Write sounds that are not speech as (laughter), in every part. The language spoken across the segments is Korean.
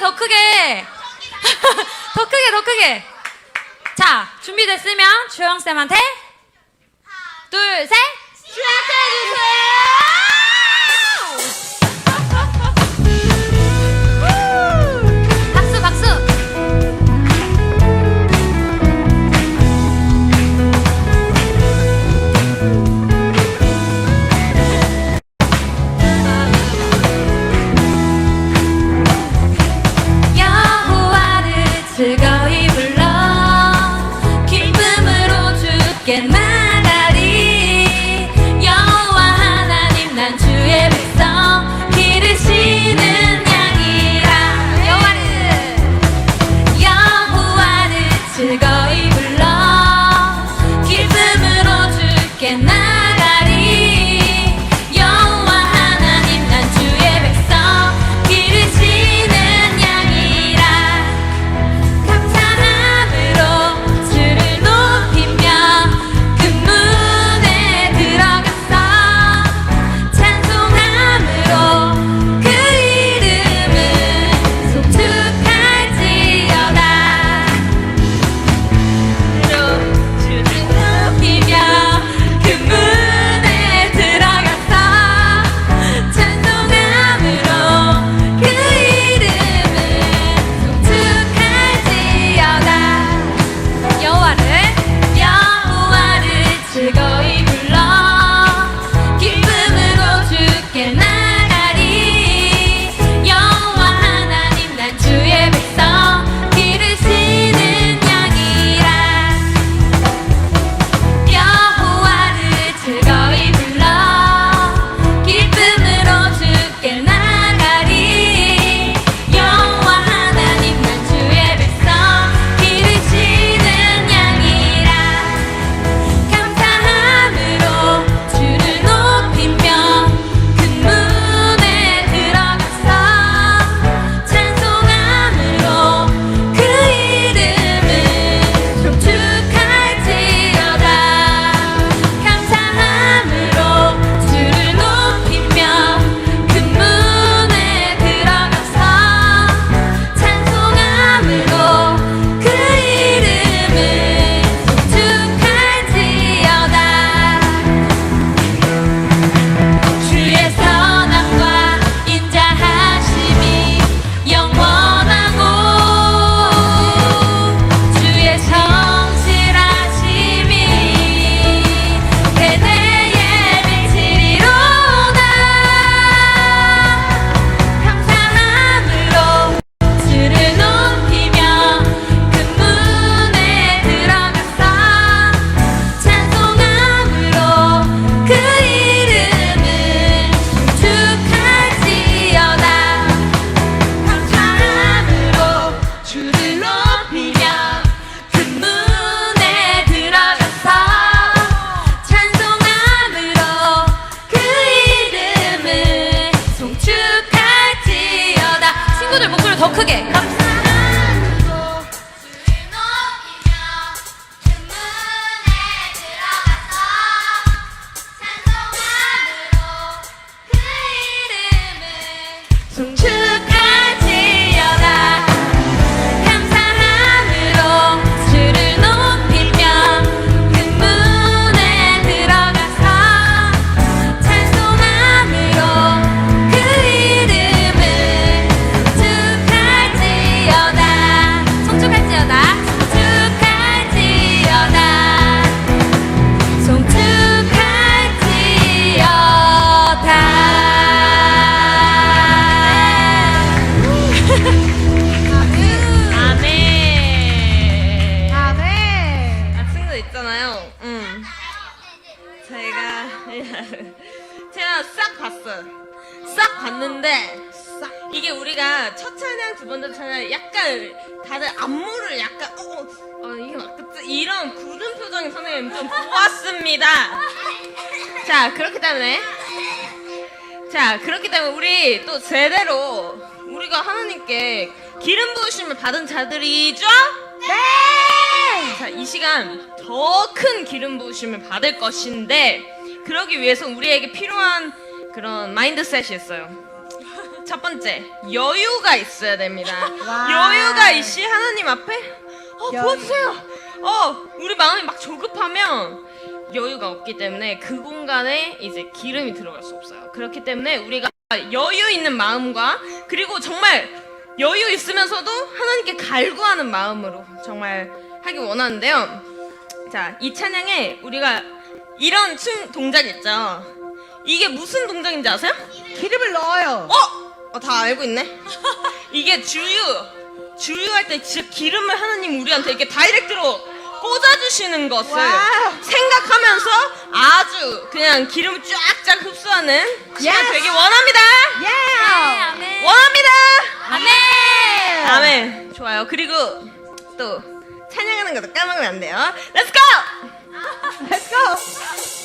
더 크게. (laughs) 더 크게 더 크게. 자 준비됐으면 주영쌤한테 둘셋. 주영쌤 주세요. 그렇기 때문에 우리 또 제대로 우리가 하나님께 기름 부으심을 받은 자들이죠? 네! 자, 이 시간 더 큰 기름 부으심을 받을 것인데 그러기 위해서 우리에게 필요한 그런 마인드셋이었어요. 첫 번째, 여유가 있어야 됩니다. 여유가 있이 하나님 앞에 어, 여유. 보세요. 어, 우리 마음이 막 조급하면 여유가 없기 때문에 그 공간에 이제 기름이 들어갈 수 없어요. 그렇기 때문에 우리가 여유 있는 마음과 그리고 정말 여유 있으면서도 하나님께 갈구하는 마음으로 정말 하기 원하는데요. 자, 이 찬양에 우리가 이런 춤 동작 있죠. 이게 무슨 동작인지 아세요? 기름을 넣어요. 어? 어, 다 알고 있네. (laughs) 이게 주유. 주유할 때 진짜 기름을 하나님 우리한테 이렇게 다이렉트로 꽂아주시는 것을 생각하면서 아주 그냥 기름 쫙쫙 흡수하는 시간 Yes. 되길 원합니다. 예. 아멘. 원합니다. 아멘. 아멘. 좋아요. 그리고 또 찬양하는 것도 까먹으면 안 돼요. Let's go. Let's go.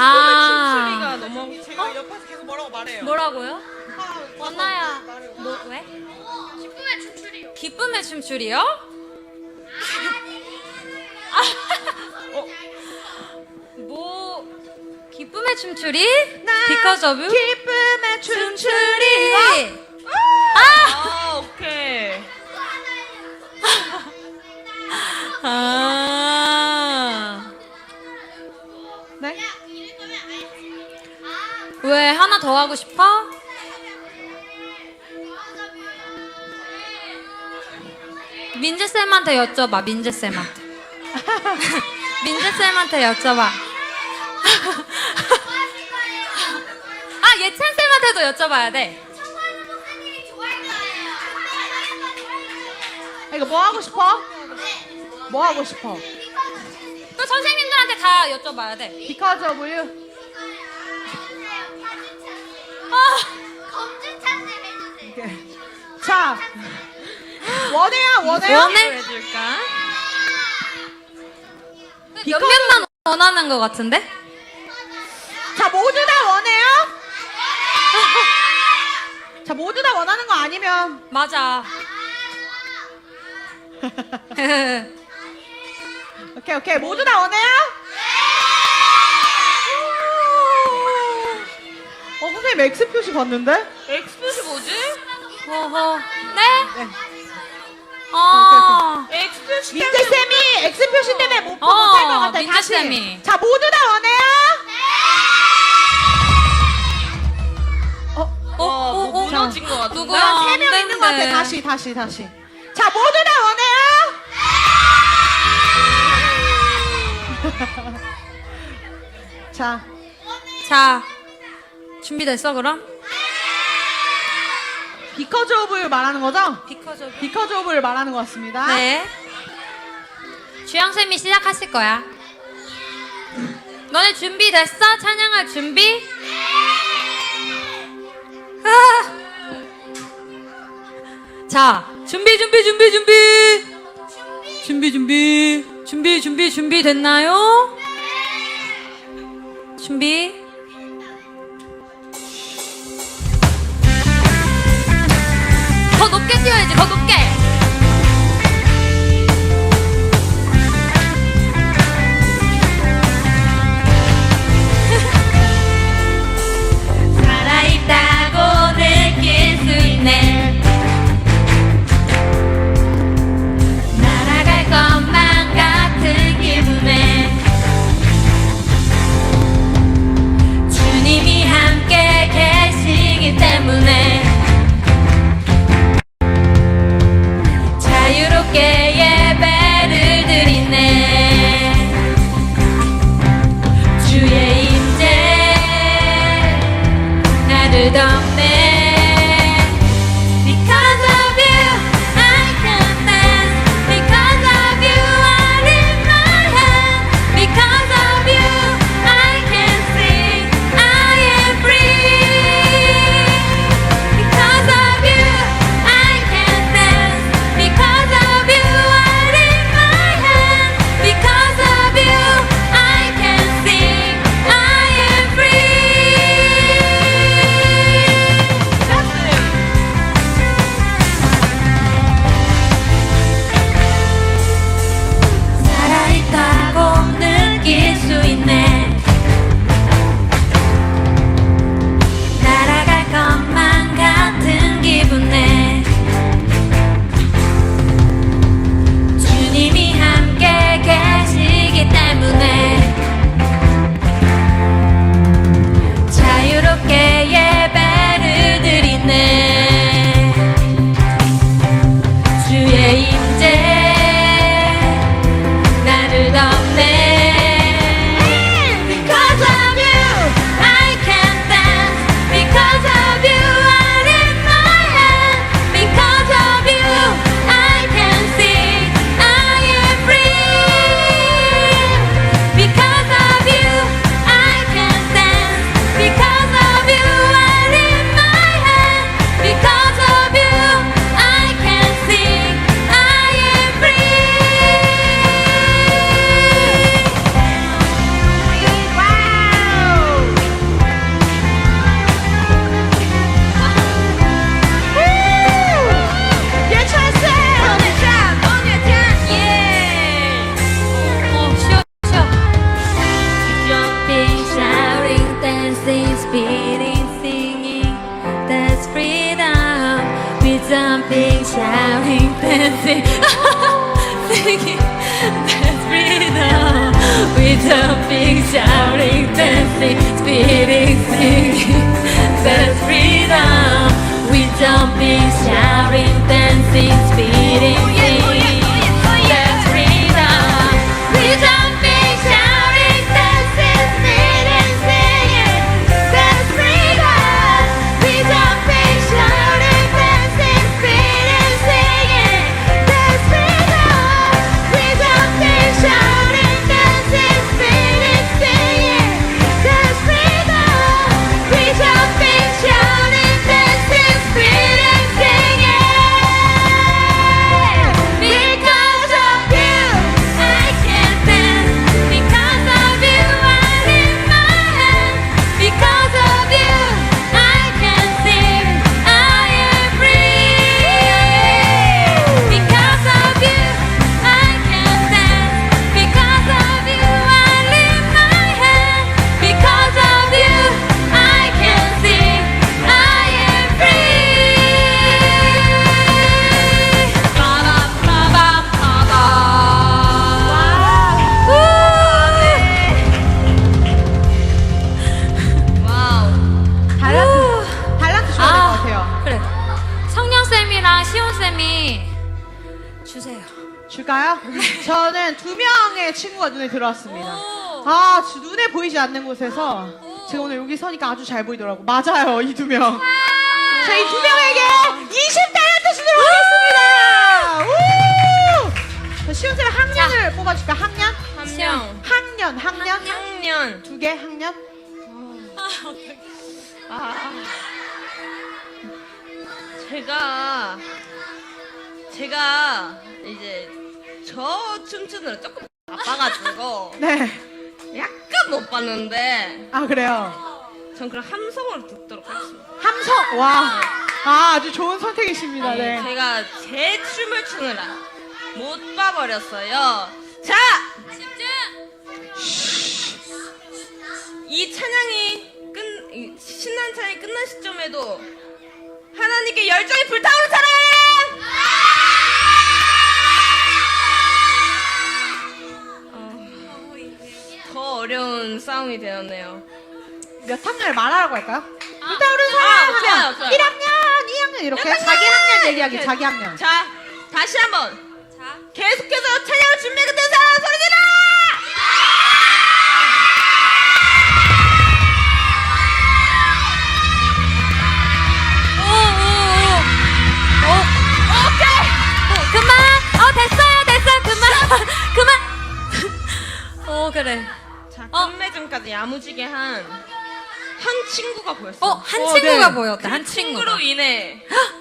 아. 소리가 너무 어? 제가 옆에서 계속 뭐라고 말해요. 뭐라고요? 아, 아, 뭐, 원나야, 뭐, 뭐 너 왜? 기쁨의 춤추리요. 기쁨의 춤추리요? 아, 뭐 기쁨의 춤추리? Because of 기쁨의 춤추리. 아! 아, 아 오케이. 아. 왜 하나 더 하고 싶어? 민재 쌤한테 여쭤봐. 민재 쌤한테. (laughs) 민재 쌤한테 여쭤봐. (laughs) 아 예찬 쌤한테도 여쭤봐야 돼. 이거 뭐 하고 싶어? 뭐 하고 싶어? 또 선생님들한테 다 여쭤봐야 돼. Because of you. 아, 오케이. 자, 원해야 원해요? 원해? 몇 명만 원하는 것 같은데? 자, 모두 다 원해요? 자, 모두 다 원하는 거 아니면 맞아. (laughs) 오케이 오케이 모두 다 원해요? 어 선생님 X 표시 봤는데? 엑스표시 뭐지? 어허. 네? 네. 어. 엑스표시 민재 쌤이 X 표시 때문에 못, 어, 못할 것 같아. 민재 다시. 쌤이. 자 모두 다 원해요? 어, 어, 어, 뭐 어, 어. 무너진 것 같은데? 누구야? 세명안 있는 것 같아. 된대. 다시 다시 다시. 자 모두 다 원해요? 자 (laughs) 자, 준비됐어, 그럼? 비커즈 오브를 말하는 거죠? 비커즈 비커즈 오브를 말하는 것 같습니다. 네. 주영쌤이 시작하실 거야. 너네 준비됐어? 찬양할 준비? 아. 자, 준비, 준비, 준비, 준비. 준비, 준비. 준비, 준비, 준비 됐나요? 준비. 높게 뛰어야지, 더 높게. 나를 눈에 들어왔습니다. 오. 아, 주- 눈에 보이지 않는 곳에서 제가 오늘 여기 서니까 아주 잘 보이더라고. 맞아요, 이 두 명. 자, 이 두 명에게 20달란트 주도록 하겠습니다! 우! 자, 시온쌤 학년을 뽑아줄까? 학년? 한 명. 학년, 학년? 학년. 두 개, 학년? 아. 제가 제가 이제 저 춤추느라 조금 바빠가지고 (laughs) 네. 약간 못 봤는데 아, 그래요. 전 그럼 함성으로 듣도록 하겠습니다. 함성! 와. 아, 아주 좋은 선택이십니다. 네, 네. 제가 제 춤을 추느라 못 봐버렸어요. 자, 이 찬양이 끝, 이 신난 찬양이 끝난 시점에도 하나님께 열정이! 어, 어려운 싸움이 되었네요. 몇 학년을 말하라고 할까요? 불타오른 사람 아, 하면 좋아요, 좋아요. 1학년, 2학년 이렇게 약간 자기 학년 얘기하기, 이렇게. 자기 학년. 자, 다시 한번 자. 계속 야무지게 한 한 친구가 보였어. 어, 한 어, 친구가 네. 보였다. 한그 친구가. 친구로 인해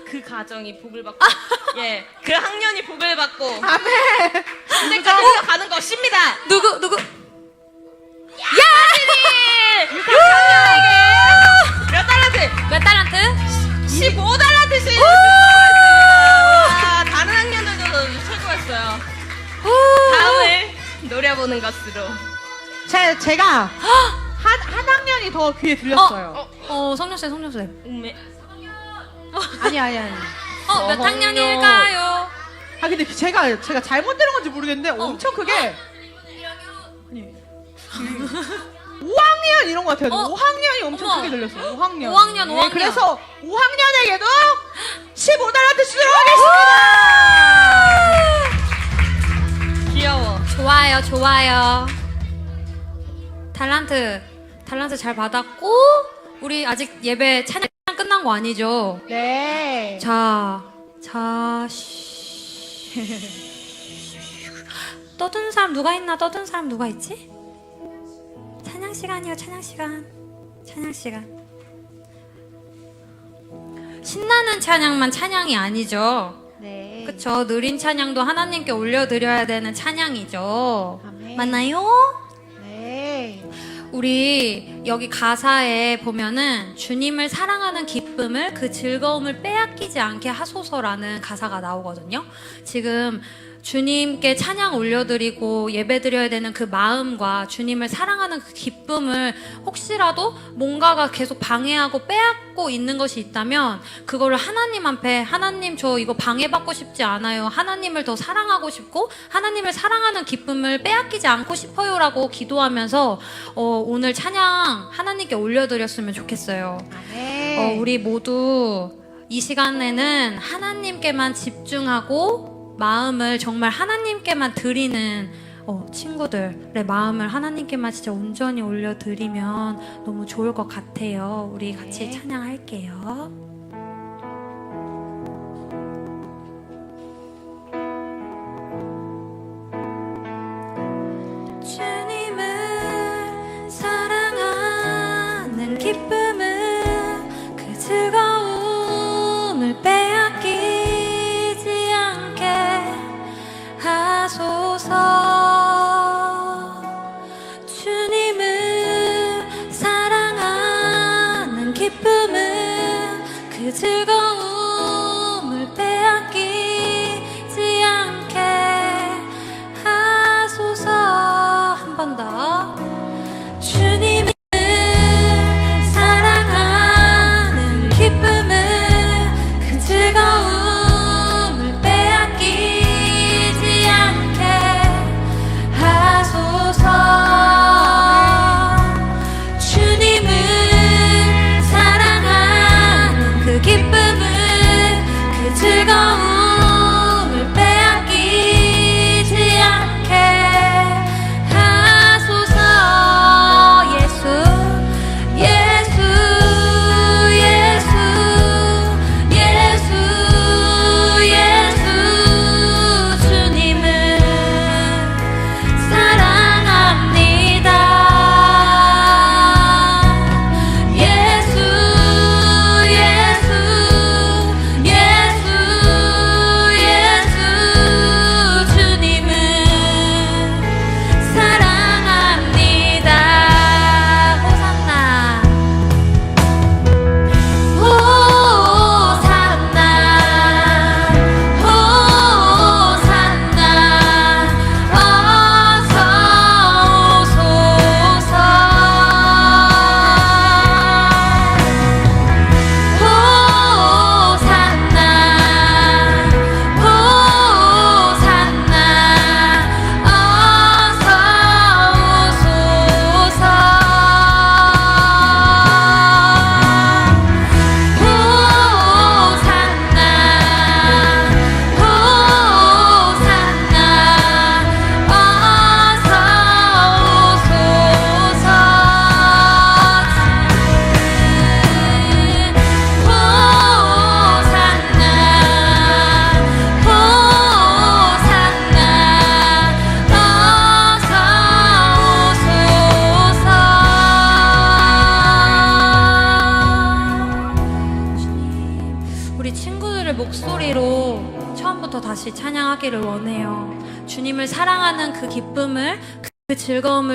그 가정이 복을 받고, 아. 예, 그 학년이 복을 받고, 아멘. 군대까지 흘러가는 것입니다. 누구, 누구? 야! 몇 달란트? 몇 달란트? 15달란트씩! 와, 다른 학년들도 최고였어요. 다음을 노려보는 것으로. 제, 제가 한, 한 학년이 더 귀에 들렸어요. 어, 성녀쌤, 성녀쌤. 음메. 아니, 아니, 아니. 어, 몇 성녀. 학년일까요? 아, 근데 제가, 제가 잘못 들은 건지 모르겠는데 엄청 크게. 아니. 5학년 이런 것 같아요. 어. 5학년이 엄청 어머. 크게 들렸어요. 5학년. 5학년, 네, 5학년. 그래서 5학년에게도 15달란트 주도록 하겠습니다! 귀여워. 좋아요, 좋아요. 달란트, 달란트 잘 받았고, 우리 아직 예배 찬양 끝난 거 아니죠? 네. 자, 자, 쉬. (laughs) 떠드는 사람 누가 있나? 떠드는 사람 누가 있지? 찬양 시간이요, 찬양 시간. 찬양 시간. 신나는 찬양만 찬양이 아니죠. 네. 그쵸. 느린 찬양도 하나님께 올려드려야 되는 찬양이죠. 아멘. 맞나요? 네. 우리 여기 가사에 보면은 주님을 사랑하는 기쁨을 그 즐거움을 빼앗기지 않게 하소서라는 가사가 나오거든요. 지금 주님께 찬양 올려드리고 예배드려야 되는 그 마음과 주님을 사랑하는 그 기쁨을 혹시라도 뭔가가 계속 방해하고 빼앗고 있는 것이 있다면 그거를 하나님 앞에 하나님 저 이거 방해받고 싶지 않아요. 하나님을 더 사랑하고 싶고 하나님을 사랑하는 기쁨을 빼앗기지 않고 싶어요라고 기도하면서 어, 오늘 찬양 하나님께 올려드렸으면 좋겠어요. 네. 어, 우리 모두 이 시간에는 하나님께만 집중하고 마음을 정말 하나님께만 드리는 어, 친구들의 마음을 하나님께만 진짜 온전히 올려드리면 너무 좋을 것 같아요. 우리 같이 네. 찬양할게요.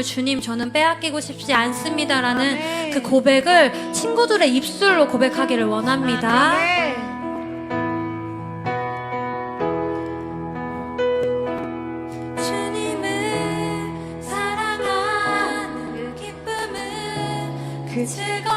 주님 저는 빼앗기고 싶지 않습니다라는. 그 고백을 친구들의 입술로 고백하기를 원합니다. 네. 주님을 그그 즐거움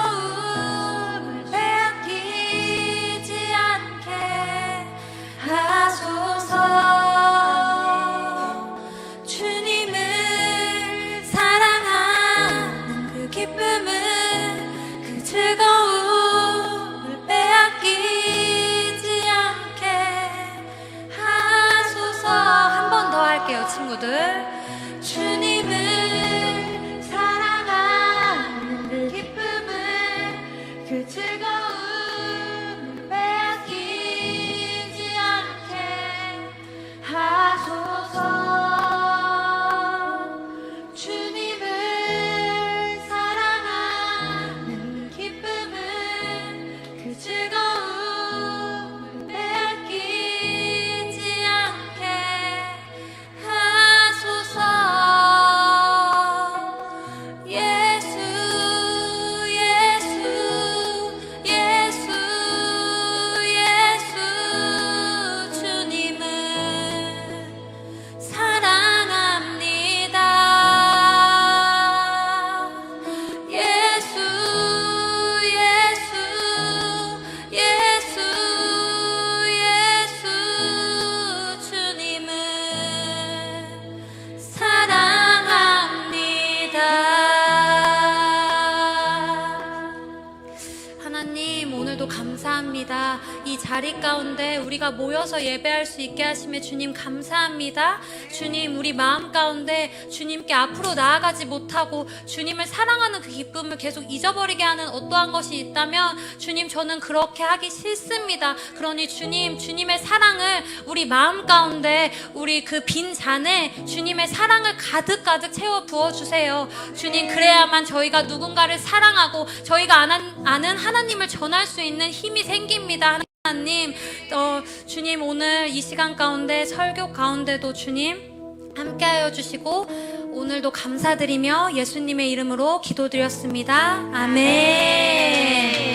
감사합니다. 이 자리 가운데 우리가 모여서 예배할 수 있게 하심에 주님 감사합니다. 주님, 우리 마음 가운데 주님께 앞으로 나아가지 못하고 주님을 사랑하는 그 기쁨을 계속 잊어버리게 하는 어떠한 것이 있다면 주님, 저는 그렇게 하기 싫습니다. 그러니 주님, 주님의 사랑을 우리 마음 가운데 우리 그 빈 잔에 주님의 사랑을 가득가득 채워 부어 주세요. 주님, 그래야만 저희가 누군가를 사랑하고 저희가 아는, 아는 하나님 을 전할 수 있는 힘이 생깁니다. 하나님, 어, 주님 오늘 이 시간 가운데 설교 가운데도 주님 함께하여 주시고 오늘도 감사드리며 예수님의 이름으로 기도드렸습니다. 아멘.